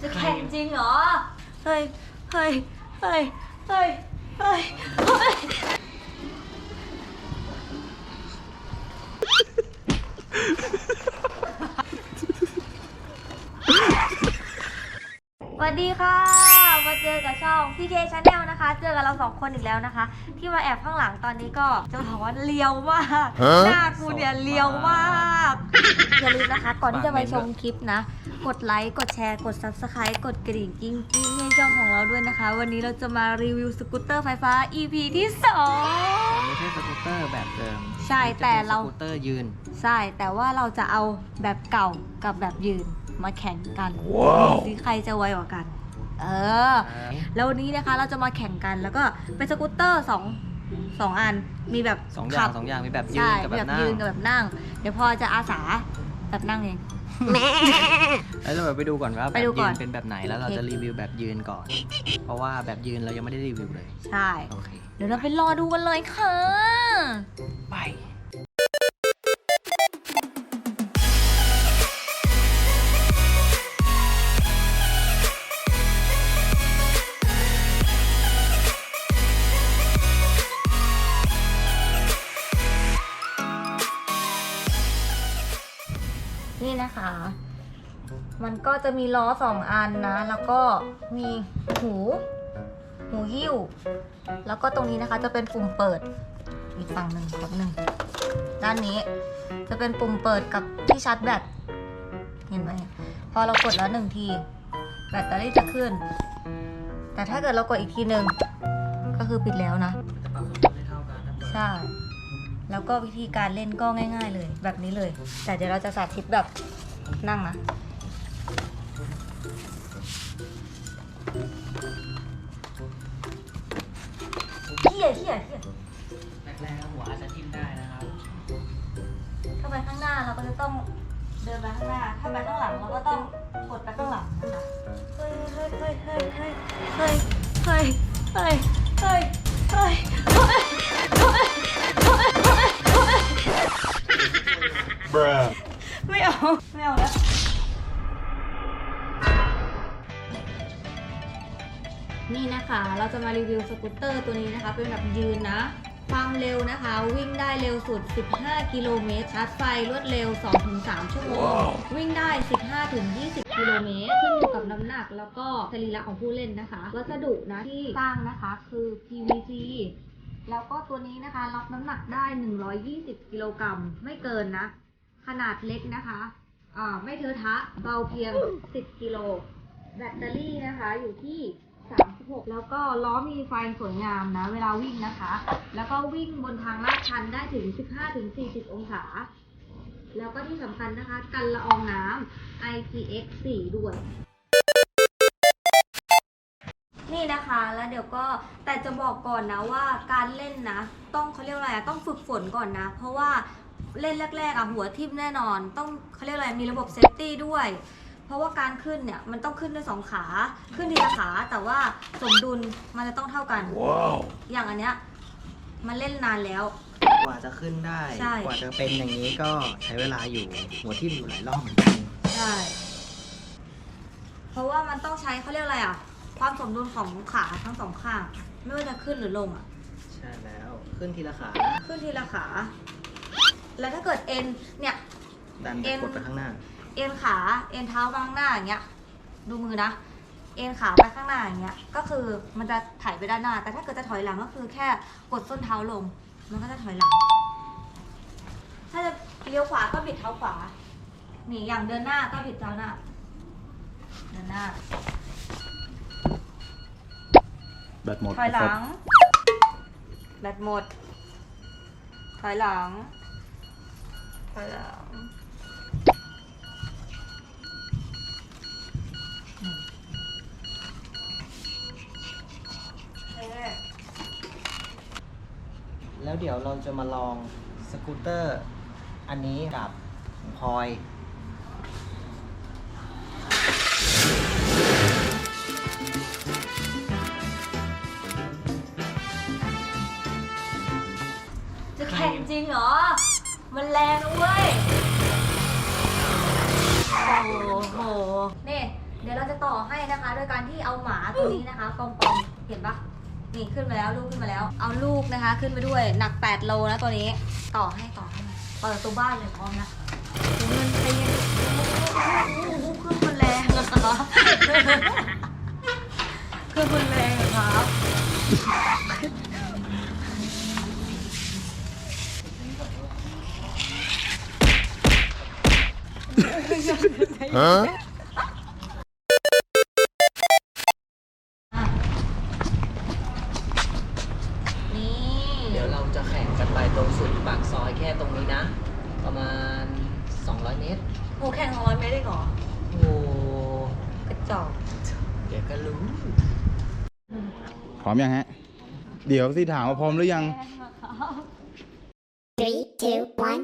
จะแข่งจริงเหรอ เฮ้ย เฮ้ย เฮ้ย เฮ้ย เฮ้ยเฮ้ยสวัสดีค่ะ มาเจอกับช่อง PK Channel นะคะ เจอกับเราสองคนอีกแล้วนะคะ ที่มาแอบข้างหลังตอนนี้ก็จะบอกว่าเลียวมากหน้ากูเนี่ยเลียวมากอย่าลืมนะคะ ก่อนที่จะไปชมคลิปนะ กดไลค์กดแชร์กด Subscribe กดกระดิ่งกิ้งกิ้งให้ช่องของเราด้วยนะคะ วันนี้เราจะมารีวิวสกูตเตอร์ไฟฟ้า EP ที่ไม่ใช่สกูตเตอร์แบบเดิมใช่แต่เราสกูตเตอร์ยืน2ใช่ แต่ว่าเราจะเอาแบบเก่ากับแบบยืนมาแข่งกันดูสิใครจะไวกว่ากัน เออ แล้ววันนี้นะคะเราจะมาแข่งกันแล้วก็เป็นสกูตเตอร์สองสองอันมีแบบสองอย่าขังสองอย่างมีแบบยืนใช่กับมีแบแบบบนั่งยืนกับแบบนั่ง เดี๋ยวพอจะอาสาแบบนั่งเองแล้วเราไปดูก่อนว่าไปแบบดูก่ยือน นเป็นแบบไหนแล้วเราจะรีวิวแบบยืนก่อน เพราะว่าแบบยืนเรายังไม่ได้รีวิวเลย ใช่ โอเค เดี๋ยวเราไปรอดูกันเลยค่ะ ไป นี่นะคะ มันก็จะมีล้อสองอันนะ แล้วก็มีหู หูหิ้ว แล้วก็ตรงนี้นะคะจะเป็นปุ่มเปิด อีกฝั่งหนึ่งครับหนึ่งด้านนี้จะเป็นปุ่มเปิดกับที่ชาร์จแบต เห็นไหม พอเรากดแล้วหนึ่งที แบตเตอรี่จะขึ้น แต่ถ้าเกิดเรากดอีกทีหนึ่งก็คือปิดแล้วนะ ใช่ แล้วก็วิธีการเล่นก็ง่าย ๆ เลย แบบนี้เลย แต่เดี๋ยวเราจะสาธิตแบบนั่งนะเขี่ยเขี่ยเขี่ยแรกๆหัวอาจจะทิ่มได้นะครับถ้าไปข้างหน้าเราก็จะต้องเดินไปข้างหน้า ถ้าไปข้างหลังเราก็ต้องกดไปข้างหลังนะคะเฮ้ยเฮ้ยเฮ้ยเฮ้ยเฮ้ยเฮ้ยเฮ้ยเฮ้ยเฮ้ยเฮ้ย นี่นะคะ เราจะมารีวิวสกูตเตอร์ตัวนี้นะคะ เป็นแบบยืนนะ ความเร็วนะคะ วิ่งได้เร็วสุด 15 กิโลเมตร ชาร์จไฟรวดเร็ว 2-3 ชั่วโมง วิ่งได้ 15-20 กิโลเมตร ขึ้นอยู่กับน้ำหนักแล้วก็สรีระของผู้เล่นนะคะ วัสดุนะที่สร้างนะคะคือ PVC แล้วก็ตัวนี้นะคะ รับน้ำหนักได้ 120 กิโลกรัมไม่เกินนะ ขนาดเล็กนะคะอ่าไม่เทอะทะเบาเพียง 10 กิโล แบตเตอรี่นะคะอยู่ที่ 36 แล้วก็ล้อมีไฟสวยงามนะ เวลาวิ่งนะคะ แล้วก็วิ่งบนทางลาดชันได้ถึง 15-40 องศา แล้วก็ที่สำคัญนะคะ กันละอองน้ำ IPX4 ด้วย นี่นะคะแล้วเดี๋ยวก็แต่จะบอกก่อนนะว่าการเล่นนะ ต้องเขาเรียกว่าอะไรอะต้องฝึกฝนก่อนนะ เพราะว่าเล่นแรกๆอะหัวทิ่มแน่นอน ต้องเขาเรียกอะไรมีระบบเซฟตี้ด้วย เพราะว่าการขึ้นเนี่ยมันต้องขึ้นด้วยสองขา ขึ้นทีละขาแต่ว่าสมดุลมันจะต้องเท่ากัน Wow. อย่างอันเนี้ยมันเล่นนานแล้ว กว่าจะขึ้นได้ ใช่ กว่าจะเป็นอย่างนี้ก็ใช้เวลาอยู่หัวทิ่มอยู่หลายรอบเหมือนกันใช่เพราะว่ามันต้องใช้เขาเรียกอะไรอะ ความสมดุลของขาทั้งสองข้าง ไม่ว่าจะขึ้นหรือลงอะ ใช่แล้วขึ้นทีละขา ขึ้นทีละขา แล้วถ้าเกิดเอ็นเนี่ยดันไปเอ็นกดไปข้างหน้า เอ็นขา เอ็นเท้าไปข้างหน้าอย่างเงี้ย ดูมือนะ เอ็นขาไปข้างหน้าอย่างเงี้ย ก็คือมันจะถ่ายไปด้านหน้า แต่ถ้าเกิดจะถอยหลังก็คือแค่กดส้นเท้าลง มันก็จะถอยหลัง ถ้าจะเลี้ยวขวาก็บิดเท้าขวา นี่อย่างเดินหน้าก็บิดเท้าหน้า เดินหน้า แบตหมดถอยหลัง แบตหมด ถอยหลัง ถอยหลัง โอเค แล้วเดี๋ยวเราจะมาลองสกูตเตอร์อันนี้กับพลอยจะแข่งจริงเหรอ มันแรงนะเว้ย โอ้โหนี่เดี๋ยวเราจะต่อให้นะคะ โดยการที่เอาหมาตัวนี้นะคะปอมปอมเห็นปะ นี่ขึ้นมาแล้วลูกขึ้นมาแล้ว เอาลูกนะคะ ขึ้นไปด้วยหนัก 8 โลนะตัวนี้ ต่อให้ต่อให้เปิดตัวบ้านเลยพร้อมนะเงินไปเย็นโอ้โหเครื่องมันแรงอะครับเครื่องมันแรงอะครับนี่ นี้นะ ประมาณ 200 เมตรโหแข่งร้อยไม่ได้เหรอโอ้กระจอกเดี๋ยวก็รู้ พร้อมยังฮะ เดี๋ยวสิถามว่าพร้อมหรือยัง Three, two, one,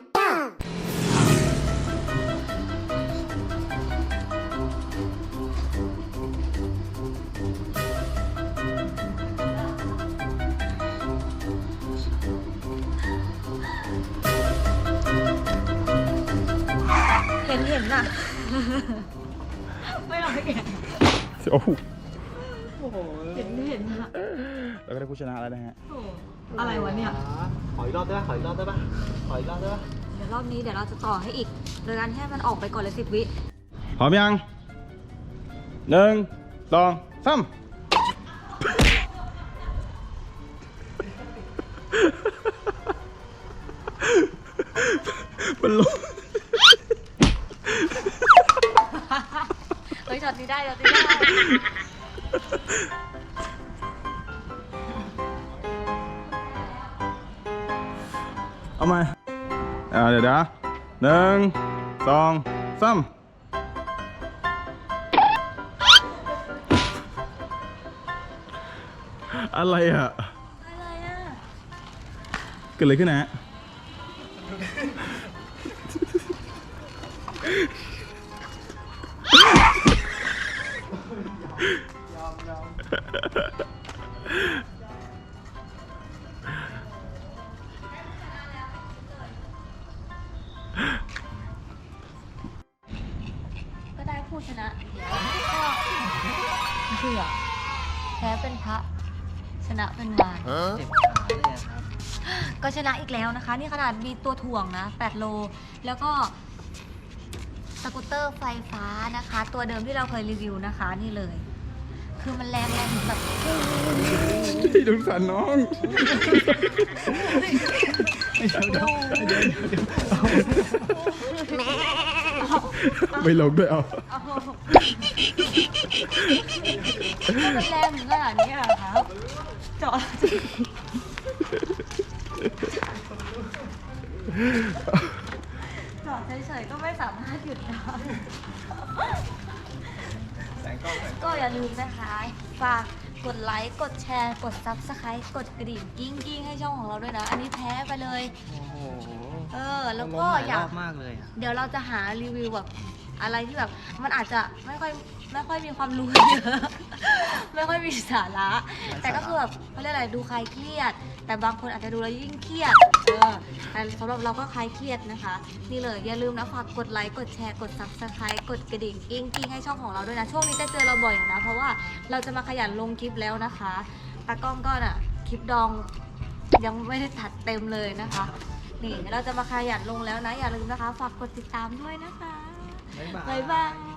ไม่หรอกแกโอ้โหเห็นเห็นน่ะแล้วก็ได้ผู้ชนะแล้วนะฮะ โอ้อะไรวะเนี่ย ขออีกรอบได้ปะขออีกรอบได้ปะขออีกรอบได้ปะเดี๋ยวรอบนี้เดี๋ยวเราจะต่อให้อีก โดยการให้มันออกไปก่อนเลยสิบวิ พร้อมยังหนึ่งสองสามมันลง เอามาอ่าเดี๋ยวนะหนึ่งสองสามอะไรอะ อะไรอะ เกิดอะไรขึ้นนะ ก็ได้ผู้ชนะเดี๋ยวก็เชื่อแพ้เป็นพระ ชนะเป็นมารเจ็บขาเลยอะครับ ก็ชนะอีกแล้วนะคะ นี่ขนาดมีตัวถ่วงนะ 8 โล แล้วก็ สกูตเตอร์ไฟฟ้านะคะ ตัวเดิมที่เราเคยรีวิวนะคะ นี่เลย คือมันแรงแรงถึงแบบพี่สงสารน้องไม่ลงด้วยเอาถ้ามันแรงถึงขนาดนี้เหรอครับจอด องแสงก็อย่าลืมนะคะ ฝากกดไลค์กดแชร์กด subscribe กดกระดิ่งกิ้งกิ้งให้ช่องของเราด้วยนะ อันนี้แพ้ไปเลย โอ้โหเออ แล้วก็ลงหลายอยารกอบมากเลยอะเดี๋ยวเราจะหารีวิวแบบอะไรที่แบบ มันอาจจะไม่ค่อยไม่ค่อยมีความรู้เยอะ ไม่ค่อยมีสาระ แต่ก็คือแบบเขาเรียกอะไรดูคลายเครียด แต่บางคนอาจจะดูแล้วยิ่งเครียดเออแต่สำหรับเราก็คลายเครียดนะคะ นี่เลยอย่าลืมนะฝากกดไลค์กดแชร์กด subscribe กดกระดิ่งกิ้งกิ้งให้ช่องของเราด้วยนะช่วงนี้จะเจอเราบ่อยอยู่นะเพราะว่าเราจะมาขยันลงคลิปแล้วนะคะตากล้องก็น่ะคลิปดองยังไม่ได้ตัดเต็มเลยนะคะ นี่เราจะมาขยันลงแล้วนะ อย่าลืมนะคะ ฝากกดติดตามด้วยนะคะ บ๊ายบายบ๊ายบาย